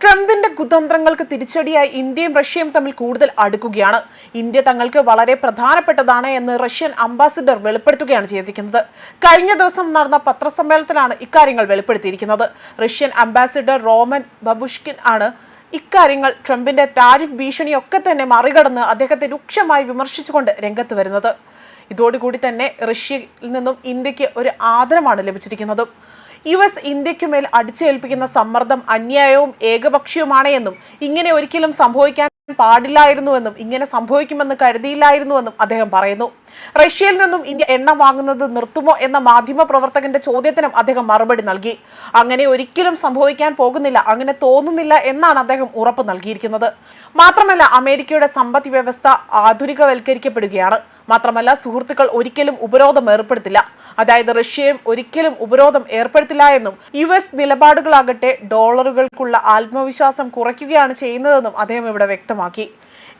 ട്രംപിന്റെ കുതന്ത്രങ്ങൾക്ക് തിരിച്ചടിയായി ഇന്ത്യയും റഷ്യയും തമ്മിൽ കൂടുതൽ അടുക്കുകയാണ്. ഇന്ത്യ തങ്ങൾക്ക് വളരെ പ്രധാനപ്പെട്ടതാണ് എന്ന് റഷ്യൻ അംബാസിഡർ വെളിപ്പെടുത്തുകയാണ് ചെയ്തിരിക്കുന്നത്. കഴിഞ്ഞ ദിവസം നടന്ന പത്രസമ്മേളനത്തിലാണ് ഇക്കാര്യങ്ങൾ വെളിപ്പെടുത്തിയിരിക്കുന്നത്. റഷ്യൻ അംബാസിഡർ റോമൻ ബബുഷ്കിൻ ആണ് ഇക്കാര്യങ്ങൾ ട്രംപിന്റെ ടാരിഫ് ഭീഷണിയൊക്കെ തന്നെ മറികടന്ന് അദ്ദേഹത്തെ രൂക്ഷമായി വിമർശിച്ചുകൊണ്ട് രംഗത്ത് വരുന്നത്. ഇതോടുകൂടി തന്നെ റഷ്യയിൽ നിന്നും ഇന്ത്യയ്ക്ക് ഒരു ആദരമാണ് ലഭിച്ചിരിക്കുന്നത്. യു എസ് ഇന്ത്യക്കുമേൽ അടിച്ചേൽപ്പിക്കുന്ന സമ്മർദ്ദം അന്യായവും ഏകപക്ഷീയവുമാണ് എന്നും ഇങ്ങനെ ഒരിക്കലും സംഭവിക്കാൻ പാടില്ലായിരുന്നുവെന്നും ഇങ്ങനെ സംഭവിക്കുമെന്ന് കരുതിയില്ലായിരുന്നുവെന്നും അദ്ദേഹം പറയുന്നു. റഷ്യയിൽ നിന്നും ഇന്ത്യ എണ്ണ വാങ്ങുന്നത് നിർത്തുമോ എന്ന മാധ്യമ പ്രവർത്തകന്റെ ചോദ്യത്തിനും അദ്ദേഹം മറുപടി നൽകി. അങ്ങനെ ഒരിക്കലും സംഭവിക്കാൻ പോകുന്നില്ല അങ്ങനെ തോന്നുന്നില്ല എന്നാണ് അദ്ദേഹം ഉറപ്പ് നൽകിയിരിക്കുന്നത്. മാത്രമല്ല അമേരിക്കയുടെ സമ്പദ് വ്യവസ്ഥ ആധുനികവൽക്കരിക്കപ്പെടുകയാണ്. മാത്രമല്ല സുഹൃത്തുക്കൾ ഒരിക്കലും ഉപരോധം ഏർപ്പെടുത്തില്ല. അതായത് റഷ്യയും ഒരിക്കലും ഉപരോധം ഏർപ്പെടുത്തില്ല എന്നും യു എസ് നിലപാടുകളാകട്ടെ ഡോളറുകൾക്കുള്ള ആത്മവിശ്വാസം കുറയ്ക്കുകയാണ് ചെയ്യുന്നതെന്നും അദ്ദേഹം ഇവിടെ വ്യക്തമാക്കി.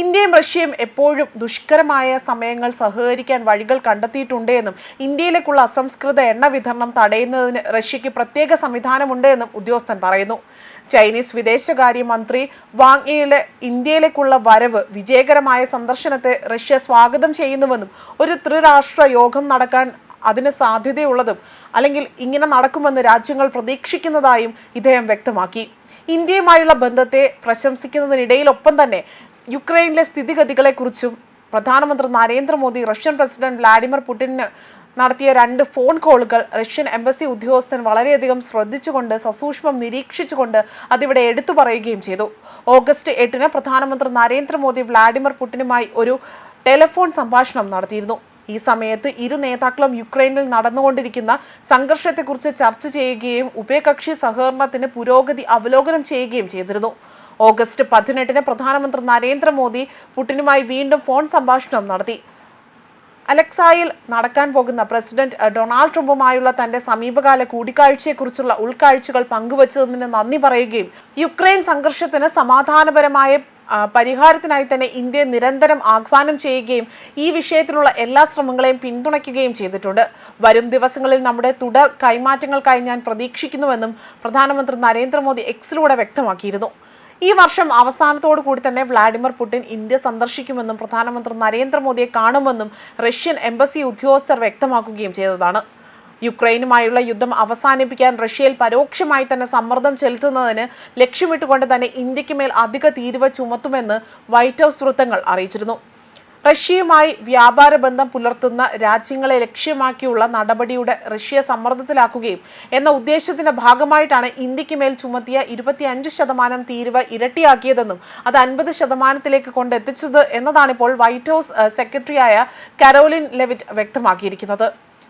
ഇന്ത്യയും റഷ്യയും എപ്പോഴും ദുഷ്കരമായ സമയങ്ങൾ സഹകരിക്കാൻ വഴികൾ കണ്ടെത്തിയിട്ടുണ്ട് എന്നും ഇന്ത്യയിലേക്കുള്ള അസംസ്കൃത എണ്ണ വിതരണം തടയുന്നതിന് റഷ്യയ്ക്ക് പ്രത്യേക സംവിധാനമുണ്ട് എന്നും ഉദ്യോഗസ്ഥൻ പറയുന്നു. ചൈനീസ് വിദേശകാര്യമന്ത്രി വാങ് യിലെ ഇന്ത്യയിലേക്കുള്ള വരവ് വിജയകരമായ സന്ദർശനത്തെ റഷ്യ സ്വാഗതം ചെയ്യുന്നുവെന്നും ഒരു ത്രിരാഷ്ട്ര യോഗം നടക്കാൻ അതിന് സാധ്യതയുള്ളതും അല്ലെങ്കിൽ ഇങ്ങനെ നടക്കുമെന്ന് രാജ്യങ്ങൾ പ്രതീക്ഷിക്കുന്നതായും ഇദ്ദേഹം വ്യക്തമാക്കി. ഇന്ത്യയുമായുള്ള ബന്ധത്തെ പ്രശംസിക്കുന്നതിനിടയിലൊപ്പം തന്നെ യുക്രൈനിലെ സ്ഥിതിഗതികളെക്കുറിച്ചും പ്രധാനമന്ത്രി നരേന്ദ്രമോദി റഷ്യൻ പ്രസിഡന്റ് വ്ലാഡിമിർ പുടിന് നടത്തിയ രണ്ട് ഫോൺ കോളുകൾ റഷ്യൻ എംബസി ഉദ്യോഗസ്ഥൻ വളരെയധികം ശ്രദ്ധിച്ചുകൊണ്ട് സസൂക്ഷ്മം നിരീക്ഷിച്ചുകൊണ്ട് അതിവിടെ എടുത്തു പറയുകയും ചെയ്തു. ഓഗസ്റ്റ് എട്ടിന് പ്രധാനമന്ത്രി നരേന്ദ്രമോദി വ്ലാഡിമിർ പുടിനുമായി ഒരു ടെലിഫോൺ സംഭാഷണം നടത്തിയിരുന്നു. ഈ സമയത്ത് ഇരു നേതാക്കളും യുക്രൈനിൽ നടന്നുകൊണ്ടിരിക്കുന്ന സംഘർഷത്തെക്കുറിച്ച് ചർച്ച ചെയ്യുകയും ഉഭയകക്ഷി സഹകരണത്തിന് പുരോഗതി അവലോകനം ചെയ്യുകയും ചെയ്തിരുന്നു. ഓഗസ്റ്റ് പതിനെട്ടിന് പ്രധാനമന്ത്രി നരേന്ദ്രമോദി പുടിനുമായി വീണ്ടും ഫോൺ സംഭാഷണം നടത്തി. അലക്സായിൽ നടക്കാൻ പോകുന്ന പ്രസിഡന്റ് ഡൊണാൾഡ് ട്രംപുമായുള്ള തന്റെ സമീപകാല കൂടിക്കാഴ്ചയെക്കുറിച്ചുള്ള ഉൾക്കാഴ്ചകൾ പങ്കുവച്ചതിന് നന്ദി പറയുകയും യുക്രൈൻ സംഘർഷത്തിന് സമാധാനപരമായ പരിഹാരത്തിനായി തന്നെ ഇന്ത്യ നിരന്തരം ആഹ്വാനം ചെയ്യുകയും ഈ വിഷയത്തിലുള്ള എല്ലാ ശ്രമങ്ങളെയും പിന്തുണയ്ക്കുകയും ചെയ്തിട്ടുണ്ട്. വരും ദിവസങ്ങളിൽ നമ്മുടെ തുടർ കൈമാറ്റങ്ങൾക്കായി ഞാൻ പ്രതീക്ഷിക്കുന്നുവെന്നും പ്രധാനമന്ത്രി നരേന്ദ്രമോദി എക്സിലൂടെ വ്യക്തമാക്കിയിരുന്നു. ഈ വർഷം അവസാനത്തോടു കൂടി തന്നെ വ്ളാഡിമിർ പുടിൻ ഇന്ത്യ സന്ദർശിക്കുമെന്നും പ്രധാനമന്ത്രി നരേന്ദ്രമോദിയെ കാണുമെന്നും റഷ്യൻ എംബസി ഉദ്യോഗസ്ഥർ വ്യക്തമാക്കുകയും ചെയ്തതാണ്. യുക്രൈനുമായുള്ള യുദ്ധം അവസാനിപ്പിക്കാൻ റഷ്യയിൽ പരോക്ഷമായി തന്നെ സമ്മർദ്ദം ചെലുത്തുന്നതിന് ലക്ഷ്യമിട്ടുകൊണ്ട് തന്നെ ഇന്ത്യയ്ക്ക് മേൽ അധിക തീരുവ ചുമത്തുമെന്ന് വൈറ്റ് ഹൗസ് വൃത്തങ്ങൾ അറിയിച്ചിരുന്നു. റഷ്യയുമായി വ്യാപാര ബന്ധം പുലർത്തുന്ന രാജ്യങ്ങളെ ലക്ഷ്യമാക്കിയുള്ള നടപടിയുടെ റഷ്യ സമ്മർദ്ദത്തിലാക്കുകയും എന്ന ഉദ്ദേശത്തിന്റെ ഭാഗമായിട്ടാണ് ഇന്ത്യയ്ക്ക് മേൽ ചുമത്തിയ ഇരുപത്തിയഞ്ച് ശതമാനം തീരുവ ഇരട്ടിയാക്കിയതെന്നും അത് അൻപത് ശതമാനത്തിലേക്ക് കൊണ്ടെത്തിച്ചത് എന്നതാണിപ്പോൾ വൈറ്റ് ഹൗസ് സെക്രട്ടറിയായ കരോലിൻ ലെവിറ്റ് വ്യക്തമാക്കിയിരിക്കുന്നത്.